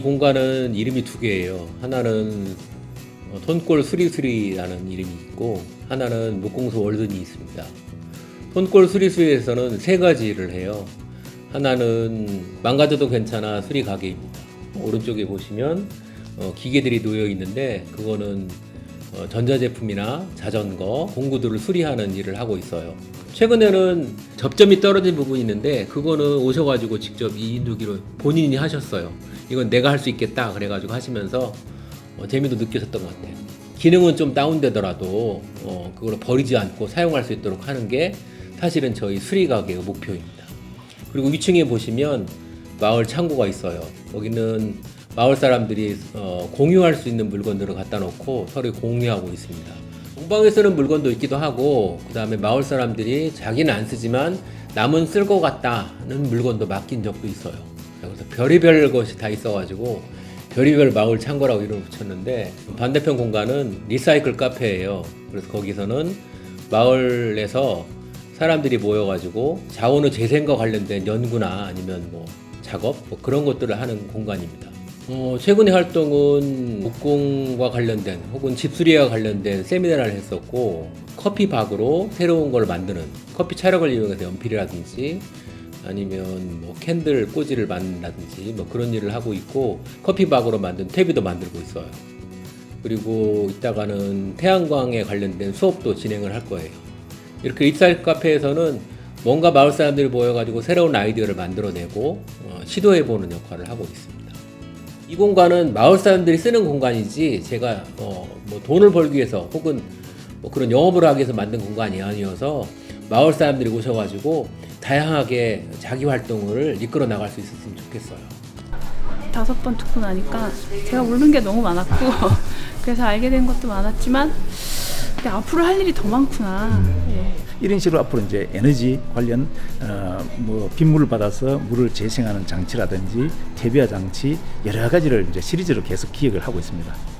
공간은 이름이 두 개예요. 하나는 어, 손골 수리수리라는 이름이 있고 하나는 목공소 월든이 있습니다. 손골 수리수리에서는 세 가지를 해요. 하나는 망가져도 괜찮아 수리 가게입니다. 오른쪽에 보시면 어, 기계들이 놓여 있는데 그거는 어, 전자제품이나 자전거, 공구들을 수리하는 일을 하고 있어요. 최근에는 접점이 떨어진 부분이 있는데 그거는 오셔가지고 직접 이 인두기로 본인이 하셨어요. 이건 내가 할 수 있겠다 그래가지고 하시면서 어, 재미도 느끼셨던 것 같아요. 기능은 좀 다운되더라도 어, 그걸 버리지 않고 사용할 수 있도록 하는 게 사실은 저희 수리 가게의 목표입니다. 그리고 위층에 보시면 마을 창고가 있어요. 거기는 마을 사람들이 어, 공유할 수 있는 물건들을 갖다 놓고 서로 공유하고 있습니다. 공방에 쓰는 물건도 있기도 하고 그 다음에 마을 사람들이 자기는 안 쓰지만 남은 쓸 것 같다는 물건도 맡긴 적도 있어요. 그래서 별의별 것이 다 있어가지고 별의별 마을 창고라고 이름을 붙였는데 반대편 공간은 리사이클 카페예요. 그래서 거기서는 마을에서 사람들이 모여가지고 자원의 재생과 관련된 연구나 아니면 뭐 작업 뭐 그런 것들을 하는 공간입니다. 어, 최근의 활동은 목공과 관련된 혹은 집수리와 관련된 세미나를 했었고 커피 박으로 새로운 걸 만드는 커피 차력을 이용해서 연필이라든지 아니면 뭐 캔들 꽂이를 만든다든지 뭐 그런 일을 하고 있고 커피 박으로 만든 퇴비도 만들고 있어요. 그리고 이따가는 태양광에 관련된 수업도 진행을 할 거예요. 이렇게 리사이클 카페에서는 뭔가 마을 사람들이 모여가지고 새로운 아이디어를 만들어내고 어, 시도해보는 역할을 하고 있습니다. 이 공간은 마을 사람들이 쓰는 공간이지 제가 어, 뭐 돈을 벌기 위해서 혹은 뭐 그런 영업을 하기 위해서 만든 공간이 아니어서 마을 사람들이 오셔가지고 다양하게 자기 활동을 이끌어 나갈 수 있었으면 좋겠어요. 다섯 번 듣고 나니까 제가 모르는 게 너무 많았고 그래서 알게 된 것도 많았지만 앞으로 할 일이 더 많구나. 예. 이런 식으로 앞으로 이제 에너지 관련 어, 뭐 빗물을 받아서 물을 재생하는 장치라든지 퇴비화 장치 여러 가지를 이제 시리즈로 계속 기획을 하고 있습니다.